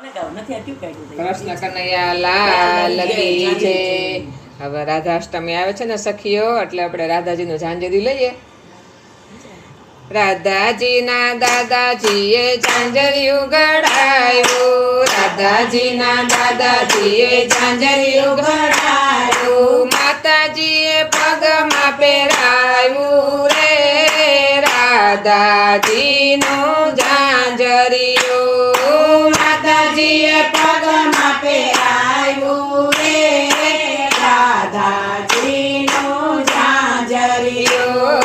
કૃષ્ણ કનૈયા લાલ કી છે. હવે રાધાષ્ટમી આવે છે ને સખીઓ એટલે આપણે રાધાજીનું ઝાંઝરી લઈએ. રાધાજીના દાદાજીએ ઝાંઝરિયું ગળાયું રાધાજીના દાદાજીએ ઝાંઝરિયું ગળાયું માતાજીએ પગમાં પહેરાયું રે. રાધાજીનું ઝાંઝરિયું માતાજીએ પગમાં પહેરાયું રે રાધાજીનું ઝાંઝરિયું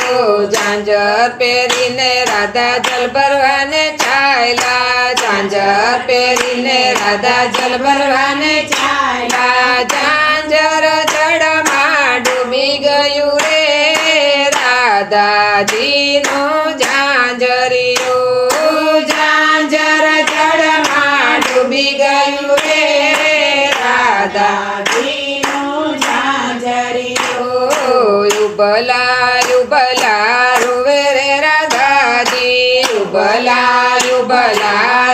ઝાંઝર પહેરીને રાધા જલ ભરવાને ચાયલા. ઝાંઝર પહેરીને રાધા જલ ભરવાને ચાયલા. ઝાંઝર જળમાં ડૂબી ગયું રે. રાધાજીનું ઝાંઝરિયું ઝાંઝર જળમાં ડૂબી ગયું રે. રાધા રાધાજીનું ઝાંઝરિયું યુબલા યુબલા રૂવે. રે રાધાજી યુબલા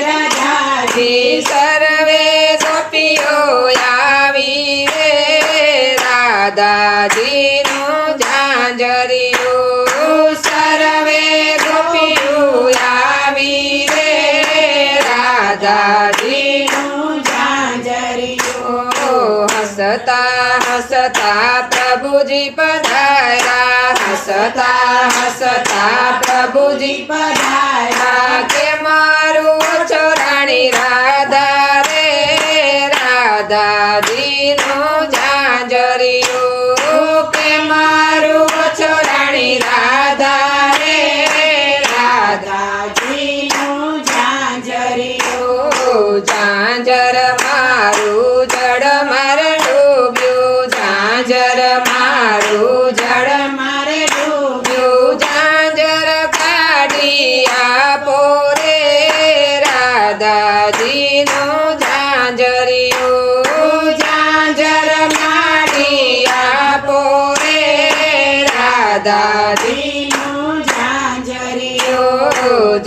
રાજાજી, સર્વે ગોપીઓ આવી રે. રાધાજીનું ઝાંઝરિયું સર્વે ગોપીઓ આવી રે. રાધાજીનું નું ઝાંઝરિયું ઓ હસતા પ્રભુજી પધાર્યા હસતા હસતા પ્રભુજી પધાર્યા કે મારું છોરાણી રાધા રે રાધાજીનું ઝાંઝરિયું રાધાજીનું ઝાંઝરિયું ઝાંઝર કાઢી આપો રે રાધાજી રાધાજીનું ઝાંઝરિયું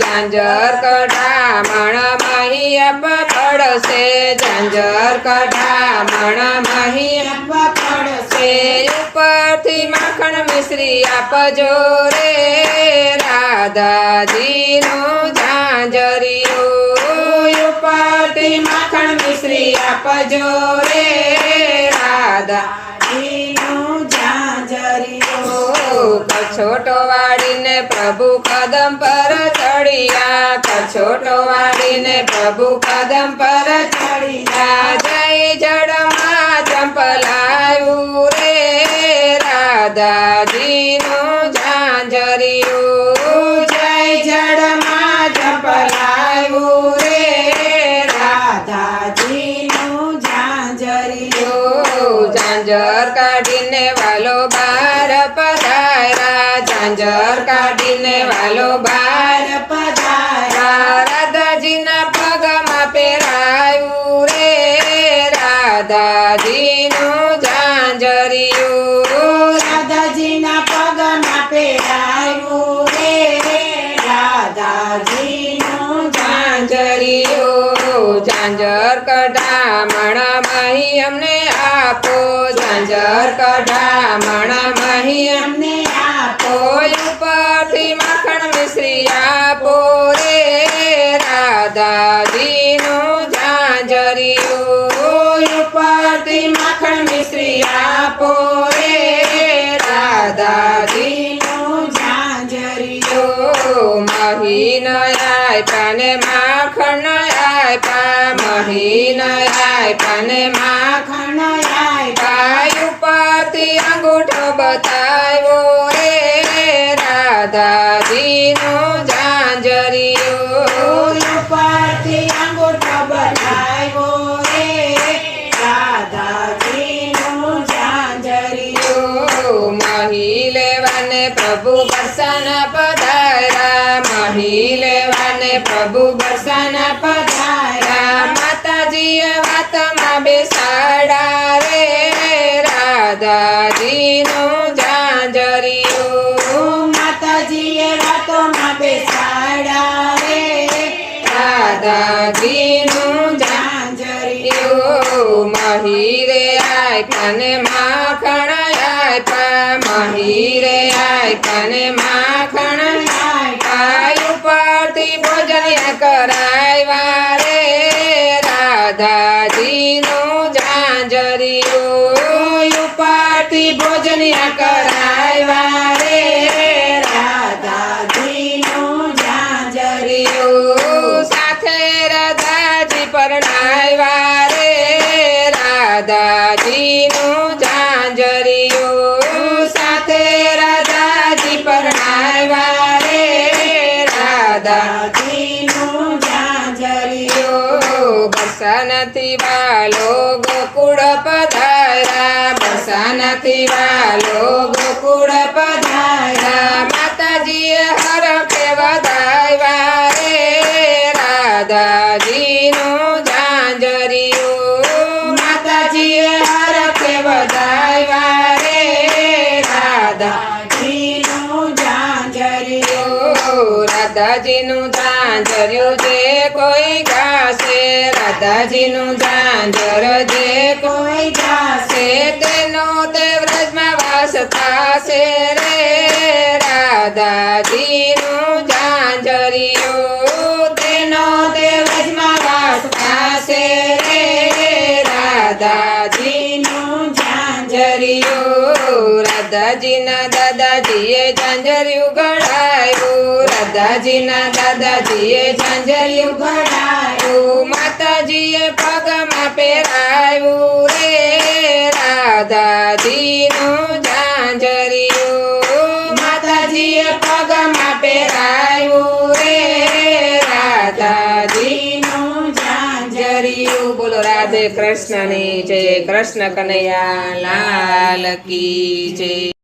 ઝાંઝર કઢામણ મહિયપ પડશે, ઝાંઝર કઢામણ મહિયપ પડશે. ઉપરથી માખણ મિશ્રી આપજો રે રાધાજીનું ઉપરથી માખણ મિશ્રી આપજો રે રાધા. ઝાંઝરિયું કછોટો વાળીને પ્રભુ કદમ પર ચડિયા. કછોટો વાળીને પ્રભુ કદમ પર ચડિયા. જય જડમાં ચંપલાયું રે રાધાજીનું ઝાંઝરિયું ઝાંઝર કાઢીને વાલો બાર પધાર્યા. રાધાજીના પગમાં પહેરાયું રે રાધાજીનું ઝાંઝરિયું. રાધાજીના પગમાં પહેરાયું રે રાધાજીનું ઝાંઝરિયું. ઝાંઝર કઢામણ મહી અમને આપો ઝાંઝર કઢામણ મહી અમને આપો ઉપરથી માખણ મિશ્રી આપો રે રાધાજીનું ઝાંઝરિયું ઉપરથી માખણ મિશ્રી આપો રે રાધાજીનું ઝાંઝરિયું મહીન આપ્યા ને માખણ આપ્યા મહીન આપ્યા ને માખણ આપ્યા ઉપરથી અંગૂઠો બતાવ્યો રે રાધાજીનું ઝાંઝરિયું ઉપરથી અંગૂઠો બતાવ્યો રે દાદાજીનો જાંજરિયો મહી લેવાને પ્રભુ બરસાન પધારા મહી લેવાને પ્રભુ બરસાન પધારા માતાજીએ વાતમાં બેસાડા રે. રાધાજીનું ઝાંઝરિયું જાંજરિયું મહીરે આપ્યા ને માખણ આપ્યા મહીરે આપ્યા ને માખણ આયુ પરથી ભોજન કરાવ્યા રે રાધાજીનું જાંજરિયું ઉપરથી ભોજન કરાવ્યા બરસાનથી વાલો ગોકુળ પધારા બસા નથી વાલો રાધાજીનું ઝાંઝર્યું જે કોઈ ગાશે રાધાજીનું ઝાંઝર જે કોઈ ગાશે તેનો તે વ્રજમાં વાસ થશે રે. રાધાજીનું ઝાંઝરિયું તેનો તે વ્રજમાં વાસ રાધાજીનું ઝાંઝરિયું રાધાજીના દાદાજીએ ઝાંઝરિયું દાદાજી રાધાજીના દાદાજીએ ઝાંઝર્યું ઘડાયું માતાજીએ પગમાં પહેરાયું. રે રાધાજીનું ઝાંઝરિયું માતાજીએ પગમાં પહેરાયું રે રાધાજી રાધાજીનું ઝાંઝરિયું બોલો રાધે કૃષ્ણની જય. કૃષ્ણ કનૈયા લાલ કી જય.